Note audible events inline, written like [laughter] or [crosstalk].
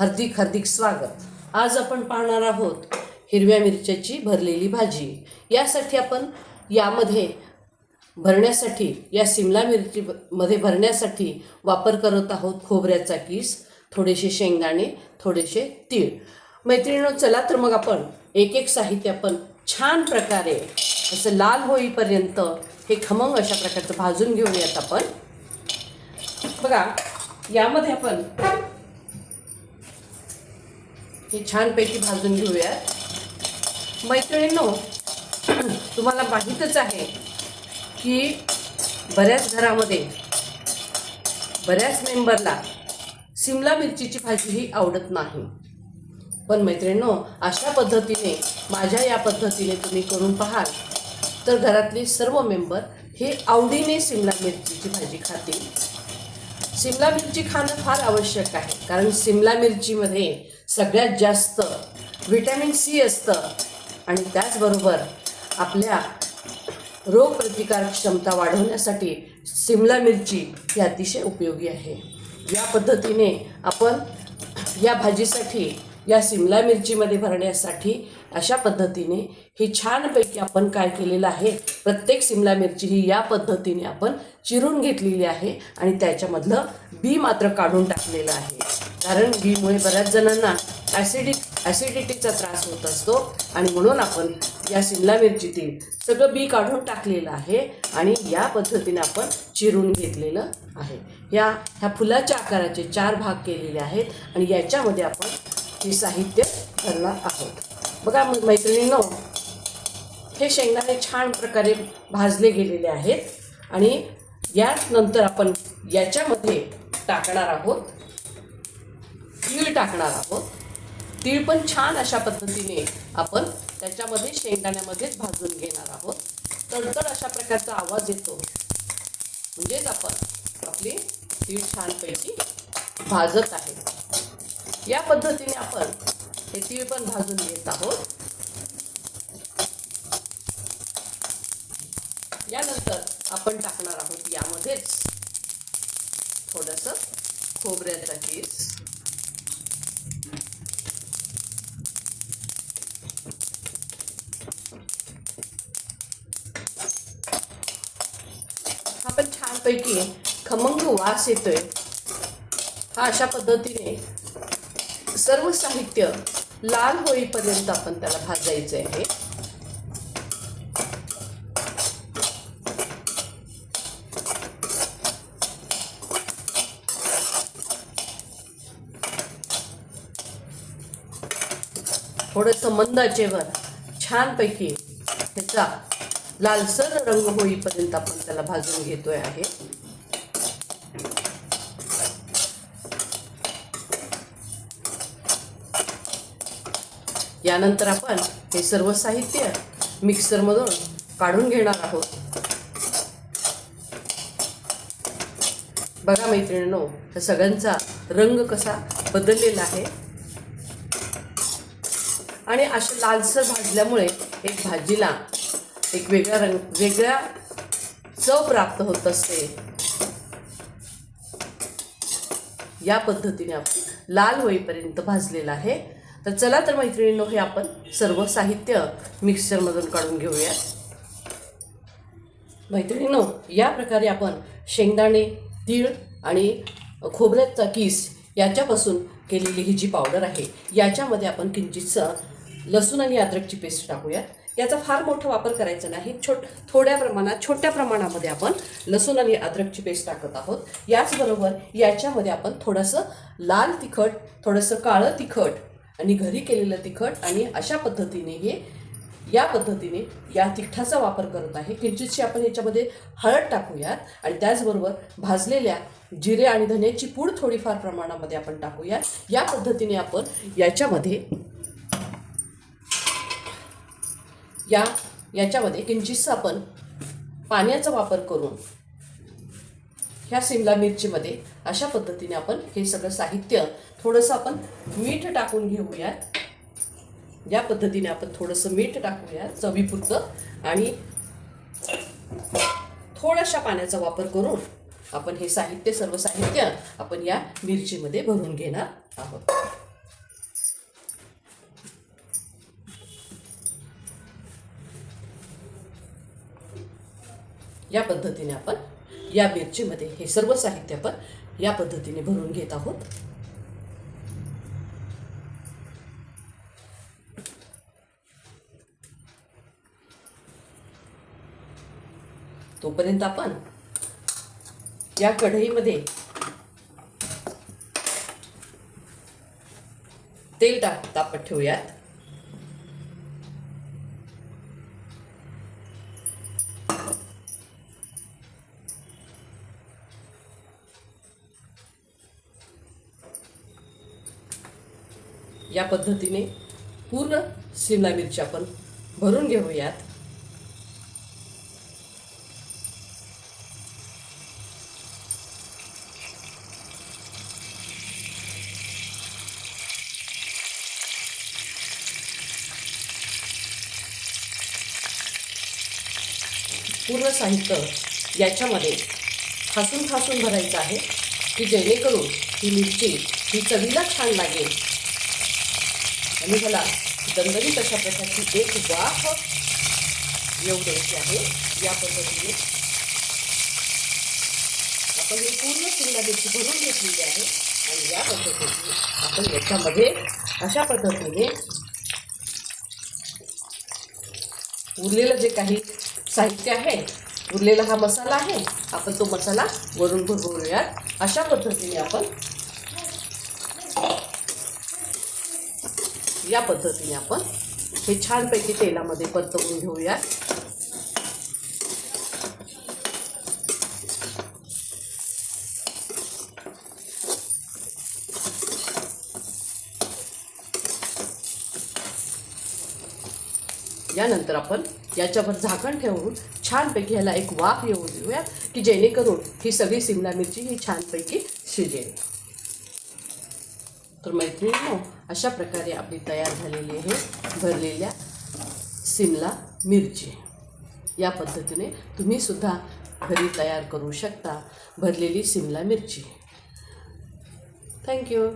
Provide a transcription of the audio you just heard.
हार्दिक हार्दिक स्वागत. आज आपण पाहणार आहोत हिरव्या मिरच्याची भरलेली भाजी. यासाठी आपण यामध्ये भरण्यासाठी या सिमला मिरची मध्ये भरण्यासाठी वापर करत आहोत खोबऱ्याचा किस थोडेसे शेंगदाणे थोडेसे तीळ. मैत्रिणीनं चला तर मग आपण एक एक साहित्य आपण छान प्रकारे असं लाल होईपर्यंत हे खमंग अशा प्रकारचं भाजून घेऊयात आपण. बघा यामध्ये आपण हे छानपैकी भाजून घेऊयात. मैत्रिणींनो [clears throat] तुम्हाला माहीतच आहे की बऱ्याच घरामध्ये बऱ्याच मेंबरला सिमला मिरचीची भाजी ही आवडत नाही. पण मैत्रिणींनो अशा पद्धतीने माझ्या या पद्धतीने तुम्ही करून पाहाल तर घरातले सर्व मेंबर हे आवडीने सिमला मिरचीची भाजी खातील. सिमला मिरची खाणं फार आवश्यक आहे कारण सिमला मिरचीमध्ये सगळ्यात जास्त व्हिटॅमिन सी असतं. आणि त्याचबरोबर आपल्या रोगप्रतिकारक क्षमता वाढवण्यासाठी सिमला मिरची ही अतिशय उपयोगी आहे. या पद्धतीने आपण या भाजीसाठी या सिमला मिरचीमध्ये भरण्यासाठी अशा पद्धतीने ही छानपैकी आपण काय केलेलं आहे प्रत्येक सिमला मिरची ही या पद्धतीने आपण चिरून घेतलेली आहे आणि त्याच्यामधलं बी मात्र काढून टाकलेलं आहे. कारण बीमुळे बऱ्याच जणांना ॲसिडिक ॲसिडिटीचा त्रास होत असतो आणि म्हणून आपण या सिमला मिरचीतील सगळं बी काढून टाकलेलं आहे आणि या पद्धतीने आपण चिरून घेतलेलं आहे. या ह्या फुलाच्या आकाराचे चार भाग केलेले आहेत आणि याच्यामध्ये आपण हे साहित्य करणार आहोत. बघा मग मैत्रिणींनो हे शेंगदाणे छान प्रकारे भाजले गेलेले आहेत आणि यानंतर आपण याच्यामध्ये टाकणार आहोत. तीळ टाकणार आहोत. तीळ पण छान अशा पद्धतीने आपण त्याच्यामध्ये शेंगदाण्यामध्येच भाजून घेणार आहोत. तडतड अशा प्रकारचा आवाज येतो. म्हणजेच आपण आपली तीळ छानपैकी भाजत आहे. या पद्धतीने आपण हे तीळ पण भाजून घेत आहोत. यानंतर आपण टाकणार आहोत यामध्येच थोडंसं खोबऱ्याचा किस. हा पण छानपैकी खमंग वास येतोय. हा अशा पद्धतीने सर्व साहित्य लाल होईपर्यंत आपण त्याला भाजायचं आहे. थोडंसं मंद जेवण छानपैकी ह्याचा लालसर रंग होईपर्यंत आपण त्याला भाजून घेतोय आहे. यानंतर आपण हे सर्व साहित्य मिक्सरमधून काढून घेणार आहोत. बघा मैत्रिणींनो या सगळ्यांचा रंग कसा बदललेला आहे. आणि अशा लालसर भाजल्यामुळे एक भाजीला एक वेगळा रंग वेगळ्या चव प्राप्त होत असते. या पद्धतीने आपण लाल होईपर्यंत भाजलेला आहे. तर चला तर मैत्रिणींनो हे आपण सर्व साहित्य मिक्सरमधून काढून घेऊया. मैत्रिणींनो या प्रकारे आपण शेंगदाणे तीळ आणि खोबऱ्याचा किस याच्यापासून केलेली ही जी पावडर आहे याच्यामध्ये आपण किंचितसं लसूण आणि अद्रकची पेस्ट टाकूया. याचा फार मोठा वापर करायचा नाही छोट थोड्या प्रमाणात छोट्या प्रमाणामध्ये आपण लसूण आणि अद्रकची पेस्ट टाकत आहोत. याचबरोबर याच्यामध्ये आपण थोडंसं लाल तिखट थोडंसं काळं तिखट आणि घरी केलेलं तिखट आणि अशा पद्धतीने हे या पद्धतीने या तिखटाचा वापर करत आहे. किंचितशी आपण याच्यामध्ये हळद टाकूयात आणि त्याचबरोबर भाजलेल्या जिरे आणि धन्याची पूड थोडीफार प्रमाणामध्ये आपण टाकूया या पद्धतीने आपण याच्यामध्ये या याच्यामध्ये किंचितसं आपण पाण्याचा वापर करून ह्या सिमला मिरचीमध्ये अशा पद्धतीने आपण हे सगळं साहित्य थोडंसं आपण मीठ टाकून घेऊयात. या पद्धतीने आपण थोडंसं मीठ टाकूया चवीपुरतं. आणि थोड्याशा पाण्याचा वापर करून आपण हे साहित्य सर्व साहित्य आपण या मिरचीमध्ये भरून घेणार आहोत. या पद्धतीने आपण या मिरचीमध्ये हे सर्व साहित्य आपण या पद्धतीने भरून घेत आहोत. तोपर्यंत आपण या कढईमध्ये तेल टाक तापत ठेवूयात. या पद्धतीने पूर्ण शिमला मिरची आपण भरून घेऊयात. पूर्ण साहित्य याच्यामध्ये खासून खासून भरायचं आहे की जेणेकरून ही मिरची ही चवीला छान लागेल. आणि ह्याला दणदणीत अशा प्रकारची एक वाफ येऊ द्यायची आहे. या पद्धतीने आपण ही पूर्ण शिंगा देखील भरून घेतलेली आहे. आणि या पद्धतीने आपण याच्यामध्ये अशा पद्धतीने उरलेलं जे काही साहित्य आहे उरलेला हा मसाला आहे आपण तो मसाला वरून भरवूयात अशा पद्धतीने आपण या पद्धतीने आपण हे छानपैकी तेलामध्ये परतवून घेऊयात. यानंतर आपण याच्यावर झाकण ठेवून छानपैकी ह्याला एक वाफ येऊ देऊया की जेणेकरून ही सगळी सिमला मिरची ही छानपैकी शिजेल. तर मैत्रिणींनो अशा प्रकारे आपली तयार झालेली आहे भरलेल्या सिमला मिरची. या पद्धतीने तुम्ही सुद्धा घरी तयार करू शकता भरलेली सिमला मिरची. थँक्यू